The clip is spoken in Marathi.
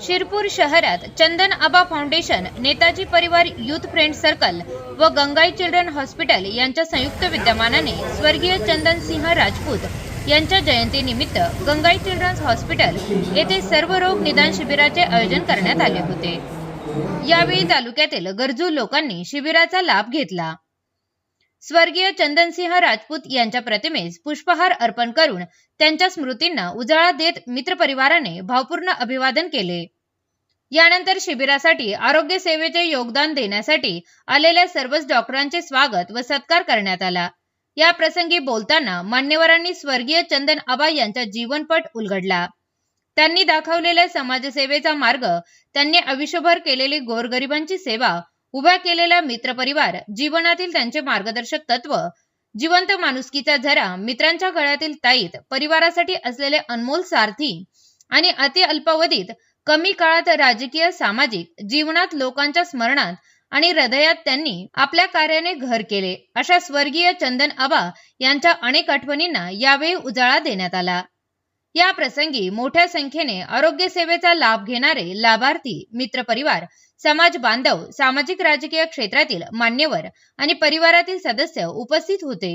शिरपूर शहरात चंदन आबा फाउंडेशन नेताजी परिवार युथ फ्रेंड सर्कल व गंगाई चिल्ड्रन हॉस्पिटल यांच्या संयुक्त विद्यमानाने स्वर्गीय चंदन सिंह राजपूत यांच्या जयंतीनिमित्त गंगाई चिल्ड्रन्स हॉस्पिटल येथे सर्व रोग निदान शिबिराचे आयोजन करण्यात आले होते. यावेळी तालुक्यातील गरजू लोकांनी शिबिराचा लाभ घेतला. स्वर्गीय चंदनसिंह राजपूत यांच्या प्रतिमेस पुष्पहार अर्पण करून त्यांच्या स्मृतींना उजाळा देत मित्रपरिवाराने भावपूर्ण अभिवादन केले. यानंतर शिबिरासाठी आरोग्य सेवेचे योगदान देण्यासाठी आलेल्या सर्वच डॉक्टरांचे स्वागत व सत्कार करण्यात आला. या प्रसंगी बोलताना मान्यवरांनी स्वर्गीय चंदन आबा यांचा जीवनपट उलगडला. त्यांनी दाखवलेल्या समाजसेवेचा मार्ग त्यांनी आयुष्यभर केलेली गोरगरिबांची सेवा उभ्या केलेला मित्रपरिवार जीवनातील त्यांचे मार्गदर्शक तत्व जिवंत माणुसकीचा झरा मित्रांच्या गळ्यातील ताईत परिवारासाठी असलेले अनमोल सारथी आणि अति अल्पावधीत कमी काळात राजकीय सामाजिक जीवनात लोकांच्या स्मरणात आणि हृदयात त्यांनी आपल्या कार्याने घर केले अशा स्वर्गीय चंदन आबा यांच्या अनेक आठवणींना यावेळी उजाळा देण्यात आला. या प्रसंगी मोठ्या संख्येने आरोग्य सेवेचा लाभ घेणारे लाभार्थी मित्रपरिवार समाज बांधव सामाजिक राजकीय क्षेत्रातील मान्यवर आणि परिवारातील सदस्य उपस्थित होते.